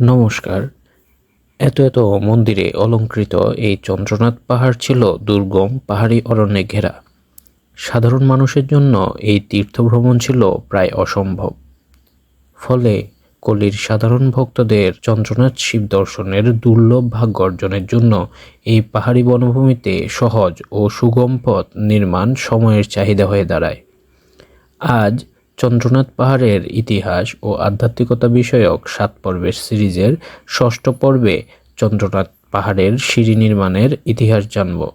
নমস্কার। এত এত মন্দিরে অলঙ্কৃত এই চন্দ্রনাথ পাহাড় ছিল দুর্গম পাহাড়ি অরণ্যে ঘেরা। সাধারণ মানুষের জন্য এই তীর্থভ্রমণ ছিল প্রায় অসম্ভব। ফলে কলির সাধারণ ভক্তদের চন্দ্রনাথ শিব দর্শনের দুর্লভ ভাগ্য অর্জনের জন্য এই পাহাড়ি বনভূমিতে সহজ ও সুগম পথ নির্মাণ সময়ের চাহিদা হয়ে দাঁড়ায়। আজ চন্দ্রনাথ পাহাড়ের ইতিহাস ও আধ্যাত্মিকতা বিষয়ক সাত পর্বের সিরিজের ষষ্ঠ পর্বে চন্দ্রনাথ পাহাড়ের সিঁড়ি নির্মাণের ইতিহাস জানব।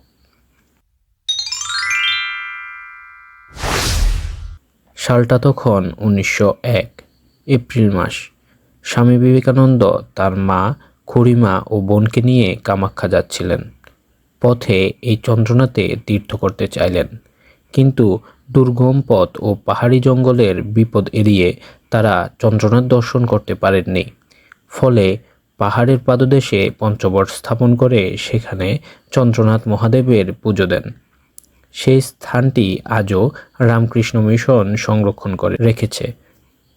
সালটা তখন উনিশশো এক, এপ্রিল মাস। স্বামী বিবেকানন্দ তার মা, খুড়িমা ও বোনকে নিয়ে কামাখ্যা যাচ্ছিলেন। পথে এই চন্দ্রনাথে তীর্থ করতে চাইলেন। কিন্তু দুর্গম পথ ও পাহাড়ি জঙ্গলের বিপদ এড়িয়ে তারা চন্দ্রনাথ দর্শন করতে পারেননি। ফলে পাহাড়ের পাদদেশে পঞ্চবট স্থাপন করে সেখানে চন্দ্রনাথ মহাদেবের পুজো দেন। সেই স্থানটি আজও রামকৃষ্ণ মিশন সংরক্ষণ করে রেখেছে।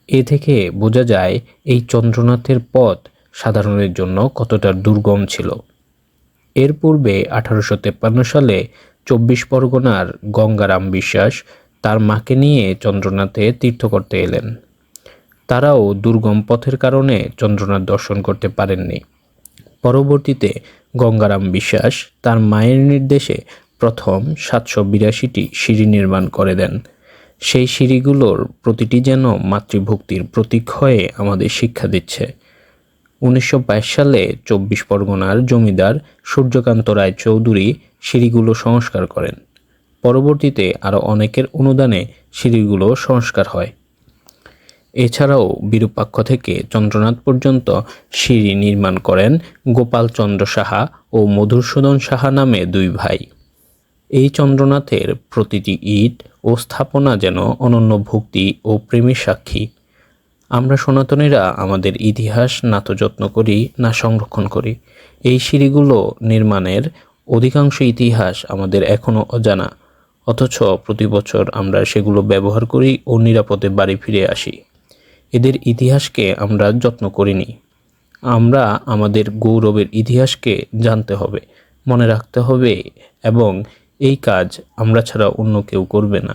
এ থেকে বোঝা যায় এই চন্দ্রনাথের পথ সাধারণের জন্য কতটা দুর্গম ছিল। এর পূর্বে আঠারোশো সালে চব্বিশ পরগনার গঙ্গারাম বিশ্বাস তার মাকে নিয়ে চন্দ্রনাথে তীর্থ করতে এলেন। তারাও দুর্গম পথের কারণে চন্দ্রনাথ দর্শন করতে পারেননি। পরবর্তীতে গঙ্গারাম বিশ্বাস তার মায়ের নির্দেশে প্রথম সাতশো বিরাশিটি সিঁড়ি নির্মাণ করে দেন। সেই সিঁড়িগুলোর প্রতিটি যেন মাতৃভক্তির প্রতীক হয়ে আমাদের শিক্ষা দিচ্ছে। উনিশশো বাইশ সালে চব্বিশ পরগনার জমিদার সূর্যকান্ত রায় চৌধুরী সিঁড়িগুলো সংস্কার করেন। পরবর্তীতে আরও অনেকের অনুদানে সিঁড়িগুলো সংস্কার হয়। এছাড়াও বিরূপাক্ষ থেকে চন্দ্রনাথ পর্যন্ত সিঁড়ি নির্মাণ করেন গোপালচন্দ্র সাহা ও মধুসূদন সাহা নামে দুই ভাই। এই চন্দ্রনাথের প্রতিটি ইট ও স্থাপনা যেন অনন্য ভক্তি ও প্রেমের সাক্ষী। আমরা সনাতনীরা আমাদের ইতিহাস না তো যত্ন করি, না সংরক্ষণ করি। এই সিঁড়িগুলো নির্মাণের অধিকাংশ ইতিহাস আমাদের এখনও অজানা। অথচ প্রতি বছর আমরা সেগুলো ব্যবহার করি ও নিরাপদে বাড়ি ফিরে আসি। এদের ইতিহাসকে আমরা যত্ন করিনি। আমরা আমাদের গৌরবের ইতিহাসকে জানতে হবে, মনে রাখতে হবে এবং এই কাজ আমরা ছাড়া অন্য কেউ করবে না।